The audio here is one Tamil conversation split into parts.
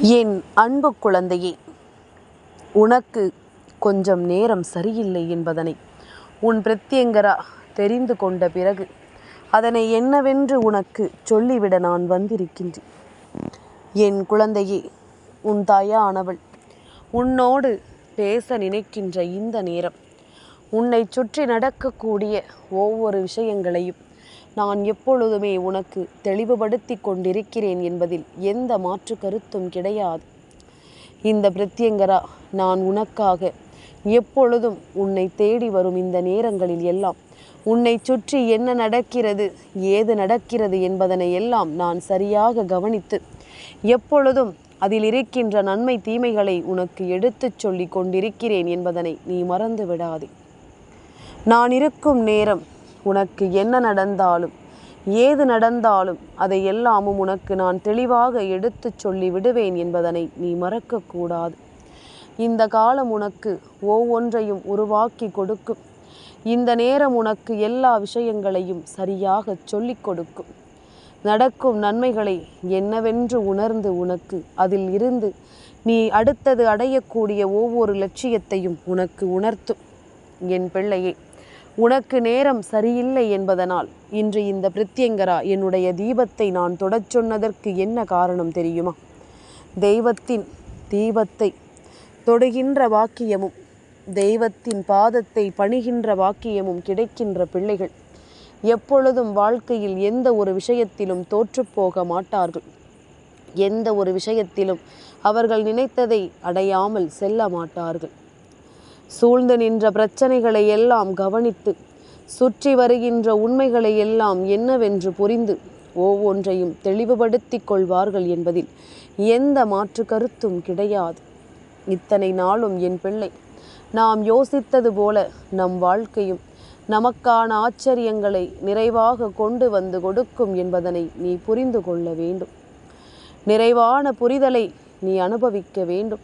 என் அன்பு குழந்தையே உனக்கு கொஞ்சம் நேரம் சரியில்லை என்பதனை உன் பிரத்யங்கரா தெரிந்து கொண்ட பிறகு அதனை என்னவென்று உனக்கு சொல்லிவிட நான் வந்திருக்கின்றேன். என் குழந்தையே உன் தாயானவள் உன்னோடு பேச நினைக்கின்ற இந்த நேரம் உன்னை சுற்றி நடக்கக்கூடிய ஒவ்வொரு விஷயங்களையும் நான் எப்பொழுதுமே உனக்கு தெளிவுபடுத்தி கொண்டிருக்கிறேன் என்பதில் எந்த மாற்று கருத்தும் கிடையாது. இந்த பிரத்யங்கரா நான் உனக்காக எப்பொழுதும் உன்னை தேடி வரும் இந்த நேரங்களில் எல்லாம் உன்னை சுற்றி என்ன நடக்கிறது ஏது நடக்கிறது என்பதனை எல்லாம் நான் சரியாக கவனித்து எப்பொழுதும் அதில் இருக்கின்ற நன்மை தீமைகளை உனக்கு எடுத்துச் சொல்லி கொண்டிருக்கிறேன் என்பதனை நீ மறந்து விடாதே நான் இருக்கும் நேரம் உனக்கு என்ன நடந்தாலும் ஏது நடந்தாலும் அதை எல்லாமும் உனக்கு நான் தெளிவாக எடுத்துச் சொல்லி விடுவேன் என்பதனை நீ மறக்கக்கூடாது. இந்த காலம் உனக்கு ஒவ்வொன்றையும் உருவாக்கி கொடுக்கும். இந்த நேரம் உனக்கு எல்லா விஷயங்களையும் சரியாக சொல்லிக் கொடுக்கும். நடக்கும் நன்மைகளை என்னவென்று உணர்ந்து உனக்கு அதில் இருந்து நீ அடுத்தது அடையக்கூடிய ஒவ்வொரு லட்சியத்தையும் உனக்கு உணர்த்தும். என் பிள்ளையே உனக்கு நேரம் சரியில்லை என்பதனால் இன்று இந்த பிரத்யங்கரா என்னுடைய தீபத்தை நான் தொடச் சொன்னதற்கு என்ன காரணம் தெரியுமா? தெய்வத்தின் தீபத்தை தொடுகின்ற வாக்கியமும் தெய்வத்தின் பாதத்தை பணிகின்ற வாக்கியமும் கிடைக்கின்ற பிள்ளைகள் எப்பொழுதும் வாழ்க்கையில் எந்த ஒரு விஷயத்திலும் தோற்றுப்போக மாட்டார்கள். எந்த ஒரு விஷயத்திலும் அவர்கள் நினைத்ததை அடையாமல் செல்ல மாட்டார்கள். சூழ்ந்து நின்ற பிரச்சனைகளை எல்லாம் கவனித்து சுற்றி வருகின்ற உண்மைகளை எல்லாம் என்னவென்று புரிந்து ஒவ்வொன்றையும் தெளிவுபடுத்திக் கொள்வார்கள் என்பதில் எந்த மாற்று கருத்தும் கிடையாது. இத்தனை நாளும் என் பிள்ளை நாம் யோசித்தது போல நம் வாழ்க்கையும் நமக்கான ஆச்சரியங்களை நிறைவாக கொண்டு வந்து கொடுக்கும் என்பதனை நீ புரிந்து கொள்ள வேண்டும். நிறைவான புரிதலை நீ அனுபவிக்க வேண்டும்.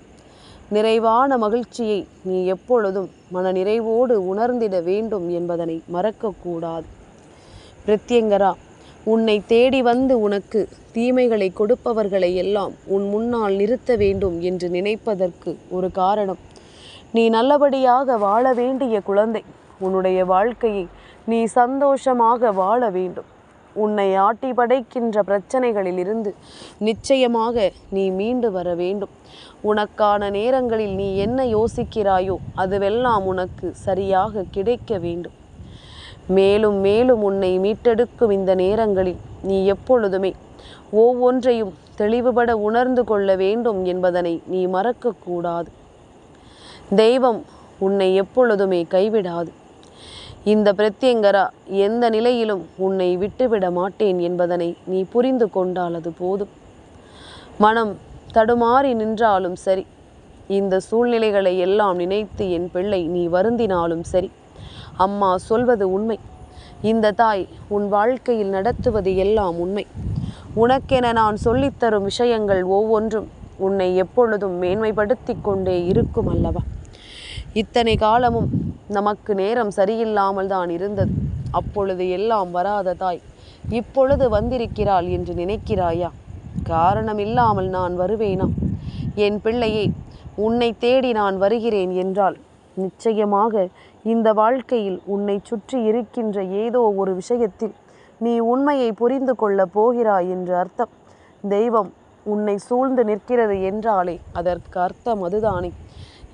நிறைவான மகிழ்ச்சியை நீ எப்பொழுதும் மன நிறைவோடு உணர்ந்திட வேண்டும் என்பதனை மறக்கக்கூடாது. பிரத்யங்கரா உன்னை தேடி வந்து உனக்கு தீமைகளை கொடுப்பவர்களை எல்லாம் உன் முன்னால் நிறுத்த வேண்டும் என்று நினைப்பதற்கு ஒரு காரணம். நீ நல்லபடியாக வாழ வேண்டிய குழந்தை உன்னுடைய வாழ்க்கையை நீ சந்தோஷமாக வாழ வேண்டும். உன்னை ஆட்டி படைக்கின்ற பிரச்சனைகளிலிருந்து நிச்சயமாக நீ மீண்டு வர வேண்டும். உனக்கான நேரங்களில் நீ என்ன யோசிக்கிறாயோ அதுவெல்லாம் உனக்கு சரியாக கிடைக்க வேண்டும். மேலும் மேலும் உன்னை மீட்டெடுக்கும் இந்த நேரங்களில் நீ எப்பொழுதுமே ஒவ்வொன்றையும் தெளிவுபட உணர்ந்து கொள்ள வேண்டும் என்பதனை நீ மறக்கக்கூடாது. தெய்வம் உன்னை எப்பொழுதுமே கைவிடாது. இந்த பிரத்யங்கரா எந்த நிலையிலும் உன்னை விட்டுவிட மாட்டேன் என்பதனை நீ புரிந்து கொண்டால் அது போதும். மனம் தடுமாறி நின்றாலும் சரி. இந்த சூழ்நிலைகளை எல்லாம் நினைத்து என் பிள்ளை நீ வருந்தினாலும் சரி. அம்மா சொல்வது உண்மை. இந்த தாய் உன் வாழ்க்கையில் நடத்துவது எல்லாம் உண்மை. உனக்கென நான் சொல்லித்தரும் விஷயங்கள் ஒவ்வொன்றும் உன்னை எப்பொழுதும் மேன்மைப்படுத்தி கொண்டே இருக்கும் அல்லவா? இத்தனை காலமும் நமக்கு நேரம் சரியில்லாமல் தான் இருந்தது. அப்பொழுது எல்லாம் வராத தாய் இப்பொழுது வந்திருக்கிறாள் என்று நினைக்கிறாயா? காரணம் இல்லாமல் நான் வருவேனா? என் பிள்ளையே உன்னை தேடி நான் வருகிறேன் என்றால் நிச்சயமாக இந்த வாழ்க்கையில் உன்னை சுற்றி இருக்கின்ற ஏதோ ஒரு விஷயத்தில் நீ உண்மையை புரிந்து கொள்ளப் போகிறாய் என்று அர்த்தம். தெய்வம் உன்னை சூழ்ந்து நிற்கிறது என்றாலே அதற்கு அர்த்தம் அதுதானே.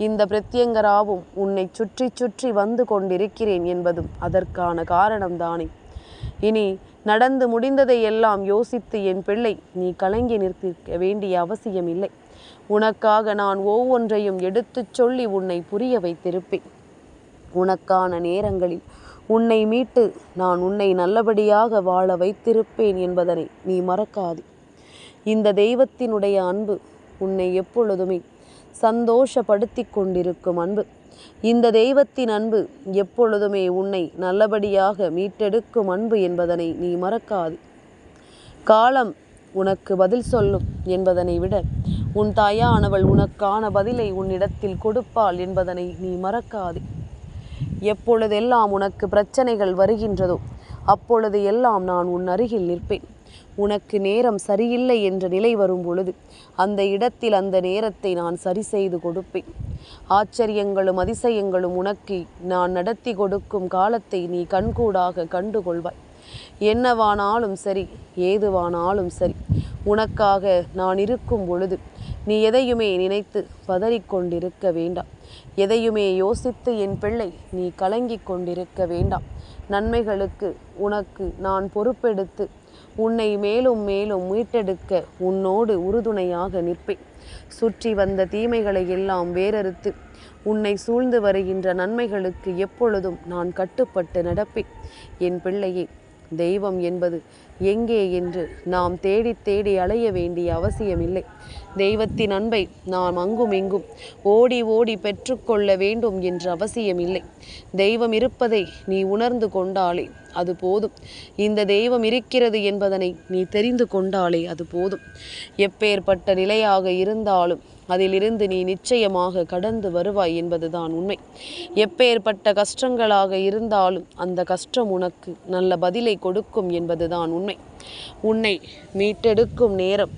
இந்த பிரத்யங்கராவும் உன்னை சுற்றி சுற்றி வந்து கொண்டிருக்கிறேன் என்பதும் அதற்கான காரணம்தானே. இனி நடந்து முடிந்ததை எல்லாம் யோசித்து என் பிள்ளை நீ கலங்கி நிற்க வேண்டிய அவசியம் இல்லை உனக்காக நான் ஒவ்வொன்றையும் எடுத்துச் சொல்லி உன்னை புரிய வைத்திருப்பேன். உனக்கான நேரங்களில் உன்னை மீட்டு நான் உன்னை நல்லபடியாக வாழ வைத்திருப்பேன் என்பதனை நீ மறக்காது. இந்த தெய்வத்தினுடைய அன்பு உன்னை எப்பொழுதுமே சந்தோஷப்படுத்தி கொண்டிருக்கும் அன்பு. இந்த தெய்வத்தின் அன்பு எப்பொழுதுமே உன்னை நல்லபடியாக மீட்டெடுக்கும் அன்பு என்பதனை நீ மறக்காது. காலம் உனக்கு பதில் சொல்லும் என்பதனை விட உன் தாயானவள் உனக்கான பதிலை உன்னிடத்தில் கொடுப்பாள் என்பதனை நீ மறக்காது. எப்பொழுதெல்லாம் உனக்கு பிரச்சனைகள் வருகின்றதோ அப்பொழுது எல்லாம் நான் உன் அருகில் நிற்பேன். உனக்கு நேரம் சரியில்லை என்ற நிலை வரும் பொழுது அந்த இடத்தில் அந்த நேரத்தை நான் சரி செய்து கொடுப்பேன். ஆச்சரியங்களும் அதிசயங்களும் உனக்கு நான் நடத்தி கொடுக்கும் காலத்தை நீ கண்கூடாக கண்டுகொள்வாய். என்னவானாலும் சரி ஏதுவானாலும் சரி உனக்காக நான் இருக்கும் பொழுது நீ எதையுமே நினைத்து பதறிக்கொண்டிருக்க வேண்டாம். எதையுமே யோசித்து என் பிள்ளை நீ கலங்கிக் கொண்டிருக்க வேண்டாம். நன்மைகளுக்கு உனக்கு நான் பொறுப்பெடுத்து உன்னை மேலும் மேலும் மீட்டெடுக்க உன்னோடு உறுதுணையாக நிற்பேன். சுற்றி வந்த தீமைகளை எல்லாம் வேறறுத்து உன்னை சூழ்ந்து வருகின்ற நன்மைகளுக்கு எப்பொழுதும் நான் கட்டுப்பட்டு நடப்பேன். என் பிள்ளையை தெய்வம் என்பது எங்கே என்று நாம் தேடி தேடி அலைய வேண்டிய அவசியமில்லை. தெய்வத்தின் அன்பை நாம் அங்கும் இங்கும் ஓடி ஓடி பெற்றுக்கொள்ள வேண்டும் என்ற அவசியமில்லை. தெய்வம் இருப்பதை நீ உணர்ந்து கொண்டாலே அது போதும். இந்த தெய்வம் இருக்கிறது என்பதனை நீ தெரிந்து கொண்டாலே அது போதும். எப்பேற்பட்ட நிலையாக இருந்தாலும் அதிலிருந்து நீ நிச்சயமாக கடந்து வருவாய் என்பதுதான் உண்மை. எப்பேற்பட்ட கஷ்டங்களாக இருந்தாலும் அந்த கஷ்டம் உனக்கு நல்ல பதிலை கொடுக்கும் என்பதுதான் உண்மை. உன்னை மீட்டெடுக்கும் நேரம்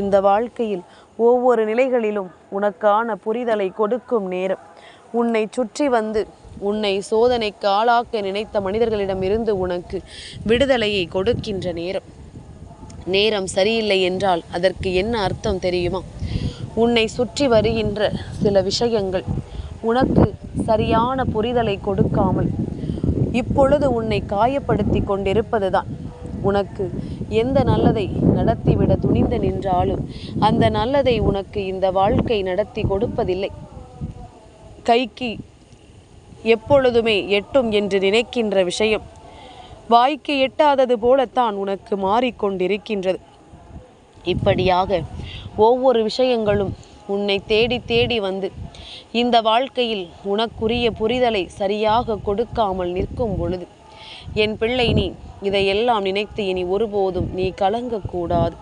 இந்த வாழ்க்கையில் ஒவ்வொரு நிலைகளிலும் உனக்கான புரிதலை கொடுக்கும் நேரம். உன்னை சுற்றி வந்து உன்னை சோதனைக்கு ஆளாக்க நினைத்த மனிதர்களிடமிருந்து உனக்கு விடுதலையை கொடுக்கின்ற நேரம். நேரம் சரியில்லை என்றால் அதற்கு என்ன அர்த்தம் தெரியுமா? உன்னை சுற்றி வருகின்ற சில விஷயங்கள். உனக்கு சரியான புரிதலை கொடுக்காமல் இப்பொழுது உன்னை காயப்படுத்தி கொண்டிருப்பதுதான். உனக்கு எந்த நல்லதை நடத்திவிட துணிந்து நின்றாலும் அந்த நல்லதை உனக்கு இந்த வாழ்க்கை நடத்தி கொடுப்பதில்லை. கைக்கு எப்பொழுதுமே எட்டும் என்று நினைக்கின்ற விஷயம் வாய்க்கு எட்டாதது போலத்தான் உனக்கு மாறிக்கொண்டிருக்கின்றது. இப்படியாக ஒவ்வொரு விஷயங்களும் உன்னை தேடி தேடி வந்து. இந்த வாழ்க்கையில் உனக்குரிய புரிதலை சரியாக கொடுக்காமல் நிற்கும் பொழுது என் பிள்ளை நீ இதையெல்லாம் நினைத்து இனி ஒருபோதும் நீ கலங்கக்கூடாது.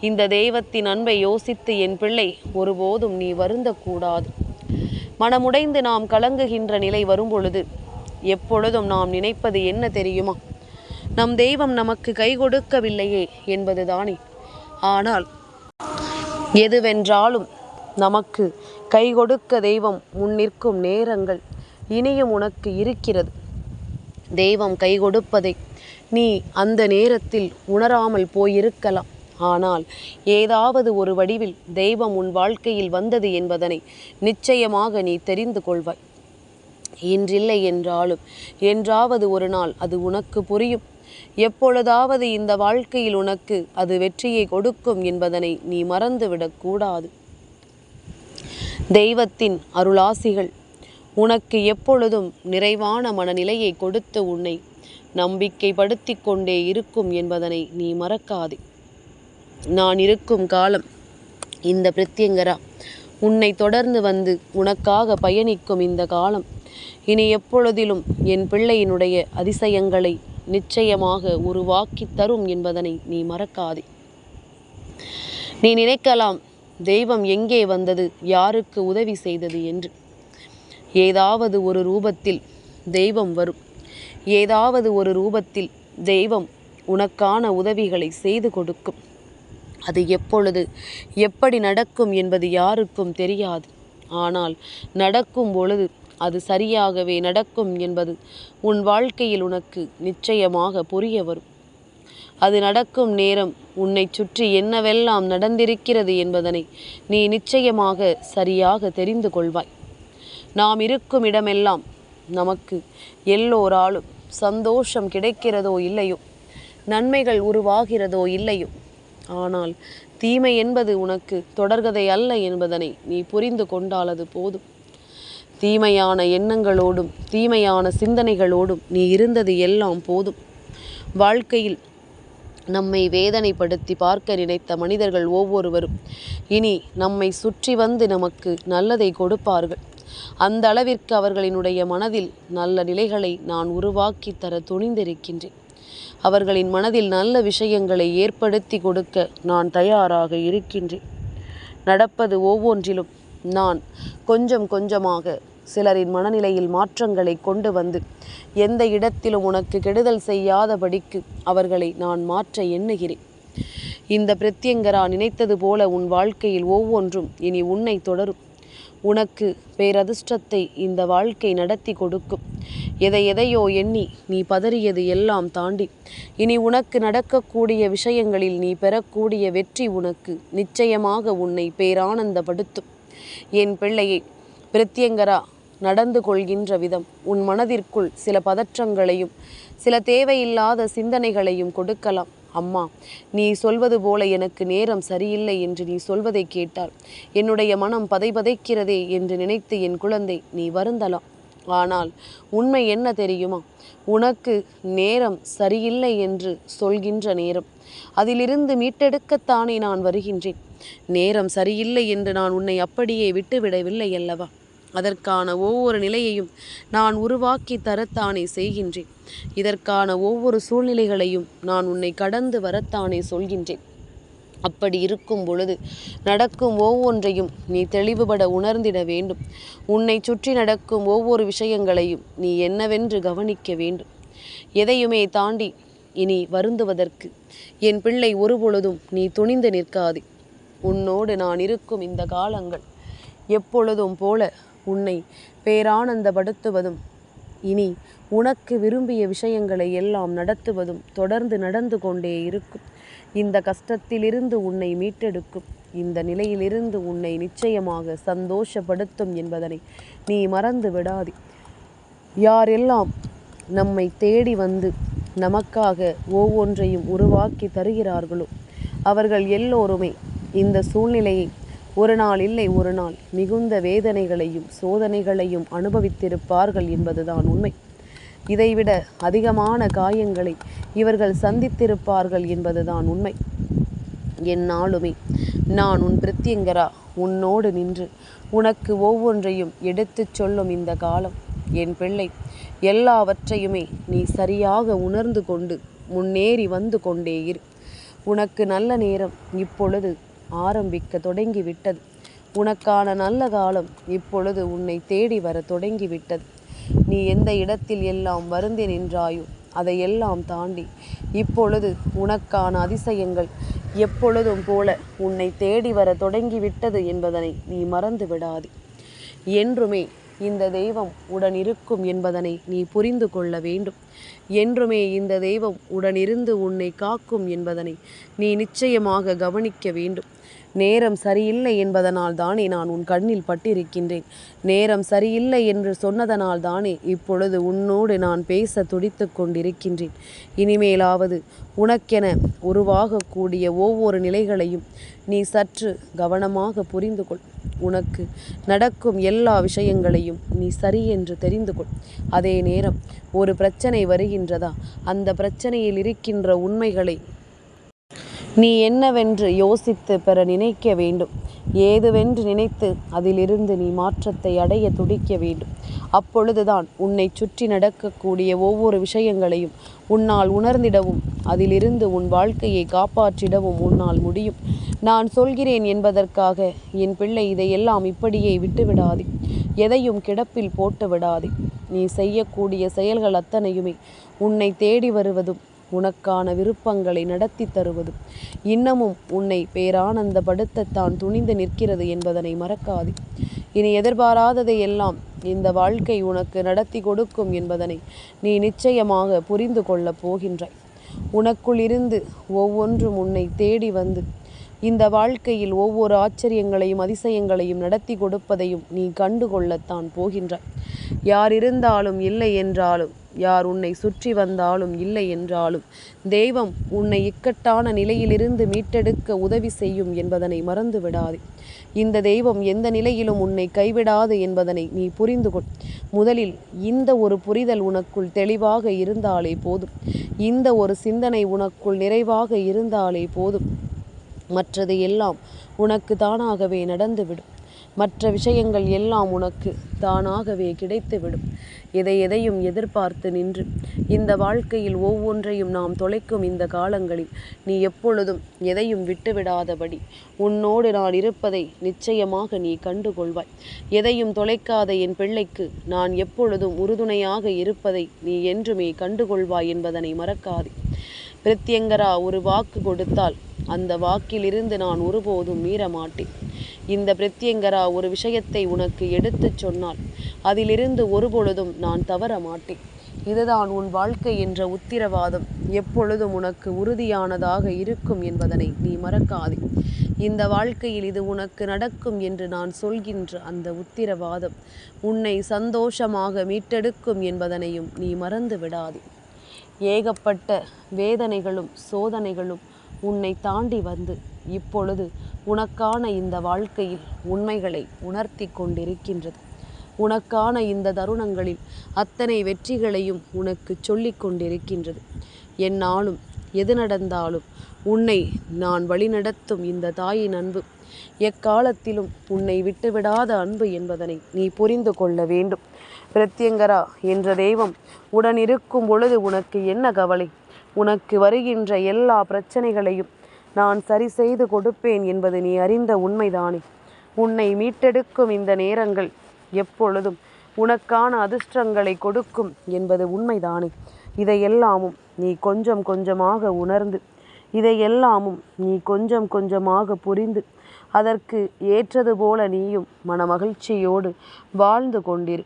இந்த தெய்வத்தின் அன்பை யோசித்து என் பிள்ளை ஒருபோதும் நீ வருந்தக்கூடாது. மனமுடைந்து நாம் கலங்குகின்ற நிலை வரும்பொழுது எப்பொழுதும் நாம் நினைப்பது என்ன தெரியுமா? நம் தெய்வம் நமக்கு கை கொடுக்கவில்லையே என்பதுதானே. ஆனால் எதுவென்றாலும் நமக்கு கை கொடுக்க தெய்வம் முன்னிற்கும் நேரங்கள் இனியும் உனக்கு இருக்கிறது. தெய்வம் கை கொடுப்பதை நீ அந்த நேரத்தில் உணராமல் போயிருக்கலாம். ஆனால் ஏதாவது ஒரு வடிவில் தெய்வம் உன் வாழ்க்கையில் வந்தது என்பதனை நிச்சயமாக நீ தெரிந்து கொள்வாய். இன்றில்லை என்றாலும் என்றாவது ஒரு நாள் அது உனக்கு புரியும். எப்பொழுதாவது இந்த வாழ்க்கையில் உனக்கு அது வெற்றியை கொடுக்கும் என்பதனை நீ மறந்துவிடக்கூடாது தெய்வத்தின் அருளாசிகள் உனக்கு எப்பொழுதும் நிறைவான மனநிலையை கொடுத்து உன்னை நம்பிக்கைப்படுத்தி கொண்டே இருக்கும் என்பதனை நீ மறக்காதே. நான் இருக்கும் காலம் இந்த பிரத்யங்கரா உன்னை தொடர்ந்து வந்து உனக்காக பயணிக்கும் இந்த காலம் இனி எப்பொழுதிலும் என் பிள்ளையினுடைய அதிசயங்களை நிச்சயமாக உருவாக்கி தரும் என்பதனை நீ மறக்காதே. நீ நினைக்கலாம் தெய்வம் எங்கே வந்தது யாருக்கு உதவி செய்தது என்று. ஏதாவது ஒரு ரூபத்தில் தெய்வம் வரும். ஏதாவது ஒரு ரூபத்தில் தெய்வம் உனக்கான உதவிகளை செய்து கொடுக்கும். அது எப்பொழுது எப்படி நடக்கும் என்பது யாருக்கும் தெரியாது. ஆனால் நடக்கும் பொழுது அது சரியாகவே நடக்கும் என்பது உன் வாழ்க்கையில் உனக்கு நிச்சயமாக புரிய வரும். அது நடக்கும் நேரம் உன்னை சுற்றி என்னவெல்லாம் நடந்திருக்கிறது என்பதனை நீ நிச்சயமாக சரியாக தெரிந்து கொள்வாய். நாம் இருக்கும் இடமெல்லாம் நமக்கு எல்லோராலும் சந்தோஷம் கிடைக்கிறதோ இல்லையோ நன்மைகள் உருவாகிறதோ இல்லையோ ஆனால் தீமை என்பது உனக்கு தொடர்கதை அல்ல என்பதனை நீ புரிந்து கொண்டாலது போதும். தீமையான எண்ணங்களோடும் தீமையான சிந்தனைகளோடும் நீ இருந்தது எல்லாம் போதும். வாழ்க்கையில் நம்மை வேதனைப்படுத்தி பார்க்க நினைத்த மனிதர்கள் ஒவ்வொருவரும் இனி நம்மை சுற்றி வந்து நமக்கு நல்லதை கொடுப்பார்கள். அந்த அளவிற்கு அவர்களினுடைய மனதில் நல்ல நிலைகளை நான் உருவாக்கி தர துணிந்திருக்கின்றேன். அவர்களின் மனதில் நல்ல விஷயங்களை ஏற்படுத்தி கொடுக்க நான் தயாராக இருக்கின்றேன். நடப்பது ஒவ்வொன்றிலும் நான் கொஞ்சம் கொஞ்சமாக சிலரின் மனநிலையில் மாற்றங்களை கொண்டு வந்து எந்த இடத்திலும் உனக்கு கெடுதல் செய்யாதபடிக்கு அவர்களை நான் மாற்ற எண்ணுகிறேன். இந்த பிரத்யங்கரா நினைத்தது போல உன் வாழ்க்கையில் ஒவ்வொன்றும் இனி உன்னை தொடரும். உனக்கு பேரதிர்ஷ்டத்தை இந்த வாழ்க்கை நடத்தி கொடுக்கும். எதை எதையோ எண்ணி நீ பதறியது எல்லாம் தாண்டி இனி உனக்கு நடக்கக்கூடிய விஷயங்களில் நீ பெறக்கூடிய வெற்றி உனக்கு நிச்சயமாக உன்னை பேரானந்தப்படுத்தும். என் பிள்ளையை பிரத்யங்கரா நடந்து கொள்கின்ற விதம். உன் மனதிற்குள் சில பதற்றங்களையும் சில தேவையில்லாத சிந்தனைகளையும் கொடுக்கலாம். அம்மா நீ சொல்வது போல எனக்கு நேரம் சரியில்லை என்று நீ சொல்வதை கேட்டால் என்னுடைய மனம் பதைபதைக்கிறதே என்று நினைத்து என் குழந்தை நீ வருந்தலாம். ஆனால் உண்மை என்ன தெரியுமா? உனக்கு நேரம் சரியில்லை என்று சொல்கின்ற நேரம். அதிலிருந்து மீட்டெடுக்கத்தானே நான் வருகின்றேன். நேரம் சரியில்லை என்று நான் உன்னை அப்படியே விட்டுவிடவில்லை அல்லவா? அதற்கான ஒவ்வொரு நிலையையும் நான் உருவாக்கி தரத்தானே செய்கின்றேன். இதற்கான ஒவ்வொரு சூழ்நிலைகளையும் நான் உன்னை கடந்து வரத்தானே சொல்கின்றேன். அப்படி இருக்கும் பொழுது நடக்கும் ஒவ்வொன்றையும் நீ தெளிவுபட உணர்ந்திட வேண்டும். உன்னை சுற்றி நடக்கும் ஒவ்வொரு விஷயங்களையும் நீ என்னவென்று கவனிக்க வேண்டும். எதையுமே தாண்டி இனி வருந்துவதற்கு என் பிள்ளை ஒருபொழுதும் நீ துணிந்து நிற்காது. உன்னோடு நான் இருக்கும் இந்த காலங்கள் எப்பொழுதும் போல உன்னை பேரானந்தப்படுத்துவதும் இனி உனக்கு விரும்பிய விஷயங்களை எல்லாம் நடத்துவதும் தொடர்ந்து நடந்து கொண்டே இருக்கும். இந்த கஷ்டத்திலிருந்து உன்னை மீட்டெடுக்கும் இந்த நிலையிலிருந்து உன்னை நிச்சயமாக சந்தோஷப்படுத்தும் என்பதனை நீ மறந்து விடாதே. யாரெல்லாம் நம்மை தேடி வந்து நமக்காக ஒவ்வொன்றையும் உருவாக்கி தருகிறார்களோ அவர்கள் எல்லோருமே இந்த சூழ்நிலையை ஒரு நாள் இல்லை ஒரு நாள் மிகுந்த வேதனைகளையும் சோதனைகளையும் அனுபவித்திருப்பார்கள் என்பதுதான் உண்மை. இதைவிட அதிகமான காயங்களை இவர்கள் சந்தித்திருப்பார்கள் என்பதுதான் உண்மை. என்னாலுமே நான் உன் பிரித்தியங்கரா உன்னோடு நின்று உனக்கு ஒவ்வொன்றையும் எடுத்துச் சொல்லும் இந்த காலம். என் பிள்ளை எல்லாவற்றையுமே நீ சரியாக உணர்ந்து கொண்டு முன்னேறி வந்து கொண்டே இரு. உனக்கு நல்ல நேரம் இப்பொழுது ஆரம்பிக்க தொடங்கிவிட்டது. உனக்கான நல்ல காலம் இப்பொழுது உன்னை தேடி வர தொடங்கிவிட்டது. நீ எந்த இடத்தில் எல்லாம் வருந்தி நின்றாயோ அதையெல்லாம் தாண்டி இப்பொழுது உனக்கான அதிசயங்கள் எப்பொழுதும் போல உன்னை தேடி வர தொடங்கிவிட்டது என்பதனை நீ மறந்து விடாது என்றுமே இந்த தெய்வம் உடன் இருக்கும் என்பதனை நீ புரிந்து கொள்ள வேண்டும். என்றுமே இந்த தெய்வம் உடனிருந்து உன்னை காக்கும் என்பதனை நீ நிச்சயமாக கவனிக்க வேண்டும். நேரம் சரியில்லை என்பதனால் தானே நான் உன் கண்ணில் பட்டிருக்கின்றேன். நேரம் சரியில்லை என்று சொன்னதனால் தானே இப்பொழுது உன்னோடு நான் பேச துடித்து கொண்டிருக்கின்றேன். இனிமேலாவது உனக்கென உருவாகக்கூடிய ஒவ்வொரு நிலைகளையும் நீ சற்று கவனமாக புரிந்து கொள் உனக்கு நடக்கும் எல்லா விஷயங்களையும் நீ சரி என்று தெரிந்து கொள் அதே நேரம் ஒரு பிரச்சனை வருகின்றதா? அந்த பிரச்சனையில் இருக்கின்ற உண்மைகளை நீ என்னவென்று யோசித்து பெற நினைக்க வேண்டும். ஏதுவென்று நினைத்து அதிலிருந்து நீ மாற்றத்தை அடைய துடிக்க வேண்டும். அப்பொழுதுதான் உன்னை சுற்றி நடக்கக்கூடிய ஒவ்வொரு விஷயங்களையும் உன்னால் உணர்ந்திடவும் அதிலிருந்து உன் வாழ்க்கையை காப்பாற்றிடவும் உன்னால் முடியும். நான் சொல்கிறேன் என்பதற்காக என் பிள்ளை இதையெல்லாம் இப்படியே விட்டுவிடாதே. எதையும் கிடப்பில் போட்டு விடாதே நீ செய்யக்கூடிய செயல்கள் அத்தனையுமே உன்னை தேடி வருவதும் உனக்கான விருப்பங்களை நடத்தி தருவது. இன்னமும் உன்னை பேரானந்தப்படுத்தத்தான் துணிந்து நிற்கிறது என்பதனை மறக்காது. இனி எதிர்பாராததை எல்லாம் இந்த வாழ்க்கை உனக்கு நடத்தி கொடுக்கும் என்பதனை நீ நிச்சயமாக புரிந்து கொள்ளப் போகின்றாய். உனக்குள் இருந்து ஒவ்வொன்றும் உன்னை தேடி வந்து இந்த வாழ்க்கையில் ஒவ்வொரு ஆச்சரியங்களையும் அதிசயங்களையும் நடத்தி கொடுப்பதையும் நீ கண்டுகொள்ளத்தான் போகின்றாய். யார் இருந்தாலும் இல்லை என்றாலும் யார் உன்னை சுற்றி வந்தாலும் இல்லை என்றாலும் தெய்வம் உன்னை இக்கட்டான நிலையிலிருந்து மீட்டெடுக்க உதவி செய்யும் என்பதனை மறந்து விடாதே இந்த தெய்வம் எந்த நிலையிலும் உன்னை கைவிடாது என்பதனை நீ புரிந்து கொள் முதலில் இந்த ஒரு புரிதல் உனக்குள் தெளிவாக இருந்தாலே போதும். இந்த ஒரு சிந்தனை உனக்குள் நிறைவாக இருந்தாலே போதும். மற்றது எல்லாம் உனக்கு தானாகவே நடந்துவிடும். மற்ற விஷயங்கள் எல்லாம் உனக்கு தானாகவே கிடைத்துவிடும். எதை எதையும் எதிர்பார்த்து நின்று. இந்த வாழ்க்கையில் ஒவ்வொன்றையும் நாம் தொலைக்கும் இந்த காலங்களில் நீ எப்பொழுதும் எதையும் விட்டுவிடாதபடி உன்னோடு நான் இருப்பதை நிச்சயமாக நீ கண்டுகொள்வாய். எதையும் தொலைக்காத என் பிள்ளைக்கு நான் எப்பொழுதும் உறுதுணையாக இருப்பதை நீ என்றுமே கண்டுகொள்வாய் என்பதனை மறக்காதே. பிரத்யங்கரா ஒரு வாக்கு கொடுத்தால் அந்த வாக்கிலிருந்து நான் ஒருபோதும் மீறமாட்டேன். இந்த பிரத்யங்கரா ஒரு விஷயத்தை உனக்கு எடுத்துச் சொன்னால் அதிலிருந்து ஒருபொழுதும் நான் தவற மாட்டேன். இதுதான் உன் வாழ்க்கை என்ற உத்திரவாதம். எப்பொழுதும் உனக்கு உறுதியானதாக இருக்கும் என்பதனை நீ மறக்காதே. இந்த வாழ்க்கையில் இது உனக்கு நடக்கும் என்று நான் சொல்கின்ற அந்த உத்திரவாதம் உன்னை சந்தோஷமாக மீட்டெடுக்கும் என்பதனையும் நீ மறந்து விடாதே. ஏகப்பட்ட வேதனைகளும் சோதனைகளும் உன்னை தாண்டி வந்து இப்பொழுது உனக்கான இந்த வாழ்க்கையில் உண்மைகளை உணர்த்தி கொண்டிருக்கின்றது. உனக்கான இந்த தருணங்களில் அத்தனை வெற்றிகளையும் உனக்கு சொல்லிக் கொண்டிருக்கின்றது. என்னாலும் எது நடந்தாலும் உன்னை நான் வழிநடத்தும் இந்த தாயின் அன்பு. எக்காலத்திலும் உன்னை விட்டுவிடாத அன்பு என்பதனை நீ புரிந்து கொள்ள வேண்டும். பிரத்யங்கரா என்ற தெய்வம் உடனிருக்கும் பொழுது உனக்கு என்ன கவலை? உனக்கு வருகின்ற எல்லா பிரச்சனைகளையும் நான் சரி செய்து கொடுப்பேன் என்பது நீ அறிந்த உண்மைதானே. உன்னை மீட்டெடுக்கும் இந்த நேரங்கள் எப்பொழுதும் உனக்கான அதிர்ஷ்டங்களை கொடுக்கும் என்பது உண்மைதானே. இதையெல்லாமும் நீ கொஞ்சம் கொஞ்சமாக உணர்ந்து இதையெல்லாமும் நீ கொஞ்சம் கொஞ்சமாக புரிந்து அதற்கு ஏற்றது போல நீயும் மனமகிழ்ச்சியோடு வாழ்ந்து கொண்டிரு.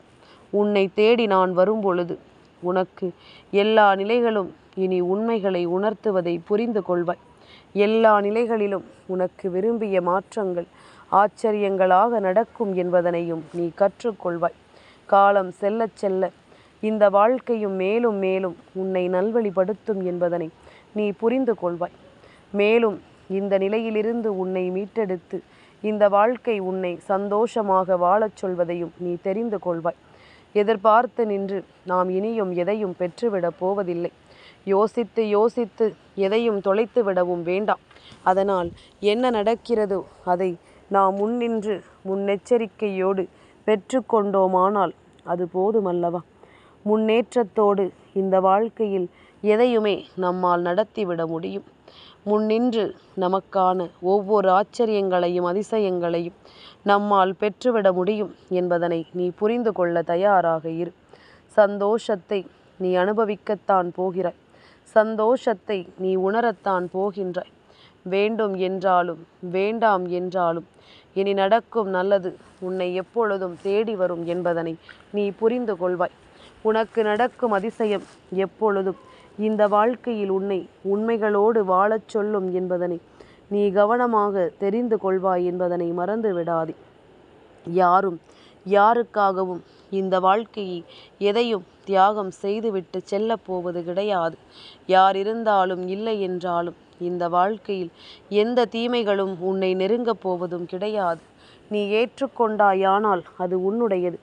உன்னை தேடி நான் வரும்பொழுது உனக்கு எல்லா நிலைகளும் இனி உண்மைகளை உணர்த்துவதை புரிந்து கொள்வாய். எல்லா நிலைகளிலும் உனக்கு விரும்பிய மாற்றங்கள் ஆச்சரியங்களாக நடக்கும் என்பதனையும் நீ கற்றுக்கொள்வாய். காலம் செல்லச் செல்ல இந்த வாழ்க்கையும் மேலும் மேலும் உன்னை நல்வழிப்படுத்தும் என்பதனை நீ புரிந்து கொள்வாய். மேலும் இந்த நிலையிலிருந்து உன்னை மீட்டெடுத்து இந்த வாழ்க்கை உன்னை சந்தோஷமாக வாழச் சொல்வதையும் நீ தெரிந்து கொள்வாய். எதிர்பார்த்து நின்று நாம் இனியும் எதையும் பெற்றுவிடப் போவதில்லை. யோசித்து யோசித்து எதையும் தொலைத்து விடவும் வேண்டாம். அதனால் என்ன நடக்கிறதோ? அதை நாம் முன்னின்று முன்னெச்சரிக்கையோடு பெற்று கொண்டோமானால் அது போதுமல்லவா? முன்னேற்றத்தோடு இந்த வாழ்க்கையில் எதையுமே நம்மால் நடத்திவிட முடியும். முன்னின்று நமக்கான ஒவ்வொரு ஆச்சரியங்களையும் அதிசயங்களையும் நம்மால் பெற்றுவிட முடியும் என்பதனை நீ புரிந்து கொள்ள தயாராக இரு. சந்தோஷத்தை நீ அனுபவிக்கத்தான் போகிறாய். சந்தோஷத்தை நீ உணரத்தான் போகின்றாய். வேண்டும் என்றாலும் வேண்டாம் என்றாலும் இனி நடக்கும் நல்லது உன்னை எப்பொழுதும் தேடி வரும் என்பதனை நீ புரிந்து கொள்வாய். உனக்கு நடக்கும் அதிசயம் எப்பொழுதும் இந்த வாழ்க்கையில் உன்னை உண்மைகளோடு வாழச் சொல்லும் என்பதனை நீ கவனமாக தெரிந்து கொள்வாய் என்பதனை மறந்து விடாதே யாரும் யாருக்காகவும் இந்த வாழ்க்கையை எதையும் தியாகம் செய்துவிட்டு செல்லப் போவது கிடையாது. யார் இருந்தாலும் இல்லை என்றாலும் இந்த வாழ்க்கையில் எந்த தீமைகளும் உன்னை நெருங்கப் போவதும் கிடையாது. நீ ஏற்றுக்கொண்டாயானால் அது உன்னுடையது.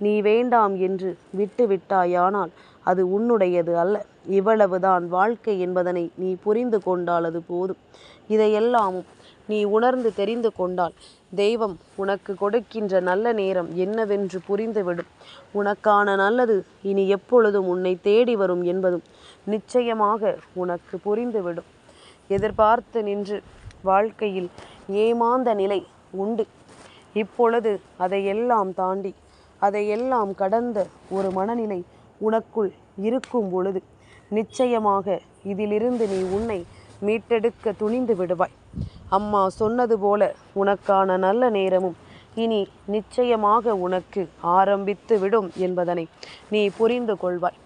நீ வேண்டாம் என்று விட்டு விட்டாயானால் அது உன்னுடையது அல்ல. இவ்வளவுதான் வாழ்க்கை என்பதனை நீ புரிந்து கொண்டால் அது போதும். இதையெல்லாமும் நீ உணர்ந்து தெரிந்து கொண்டால். தெய்வம் உனக்கு கொடுக்கின்ற நல்ல நேரம் என்னவென்று புரிந்துவிடும். உனக்கான நல்லது இனி எப்பொழுதும் உன்னை தேடி வரும் என்பதும் நிச்சயமாக உனக்கு புரிந்துவிடும். எதிர்பார்த்து நின்று வாழ்க்கையில் ஏமாந்த நிலை உண்டு. இப்பொழுது அதையெல்லாம் தாண்டி அதையெல்லாம் கடந்த ஒரு மனநிலை உனக்குள் இருக்கும் பொழுது நிச்சயமாக இதிலிருந்து நீ உன்னை மீட்டெடுக்க துணிந்து விடுவாய். அம்மா சொன்னது போல உனக்கான நல்ல நேரமும் இனி நிச்சயமாக உனக்கு ஆரம்பித்து விடும் என்பதனை நீ புரிந்து கொள்வாய்.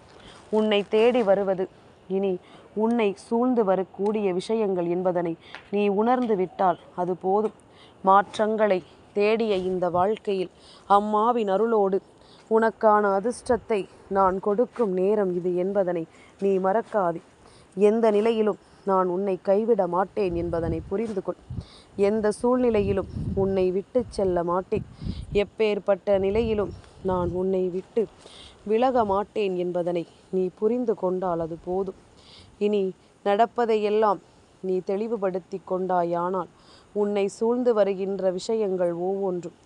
உன்னை தேடி வருவது இனி உன்னை சூழ்ந்து வரக்கூடிய விஷயங்கள் என்பதனை நீ உணர்ந்து விட்டால் அது போதும். மாற்றங்களை தேடிய இந்த வாழ்க்கையில் அம்மாவின் அருளோடு உனக்கான அதிர்ஷ்டத்தை நான் கொடுக்கும் நேரம் இது என்பதனை நீ மறக்காது. எந்த நிலையிலும் நான் உன்னை கைவிட மாட்டேன் என்பதனை புரிந்து கொள். எந்த சூழ்நிலையிலும் உன்னை விட்டு செல்ல மாட்டேன். எப்பேற்பட்ட நிலையிலும் நான் உன்னை விட்டு விலக மாட்டேன் என்பதனை நீ புரிந்து கொண்டால் அது போதும். இனி நடப்பதையெல்லாம் நீ தெளிவுபடுத்தி கொண்டாயானால் உன்னை சூழ்ந்து வருகின்ற விஷயங்கள் ஒவ்வொன்றும்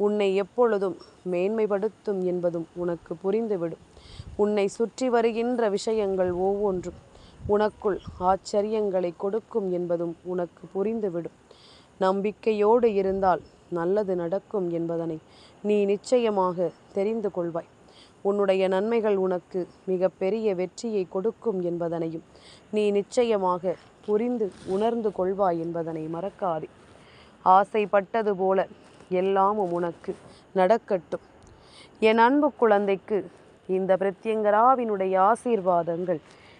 உன்னை எப்பொழுதும் மேன்மைப்படுத்தும் என்பதும் உனக்கு புரிந்துவிடும். உன்னை சுற்றி வருகின்ற விஷயங்கள் ஒவ்வொன்றும் உனக்குள் ஆச்சரியங்களை கொடுக்கும் என்பதும் உனக்கு புரிந்துவிடும். நம்பிக்கையோடு இருந்தால் நல்லது நடக்கும் என்பதனை நீ நிச்சயமாக தெரிந்து கொள்வாய். உன்னுடைய நன்மைகள் உனக்கு மிகப்பெரிய வெற்றியை கொடுக்கும் என்பதனையும் நீ நிச்சயமாக புரிந்து உணர்ந்து கொள்வாய் என்பதனை மறக்காதே. ஆசைப்பட்டது போல எல்லாமும் உனக்கு நடக்கட்டும். என் அன்பு குழந்தைக்கு இந்த பிரத்யங்கராவினுடைய ஆசீர்வாதங்கள்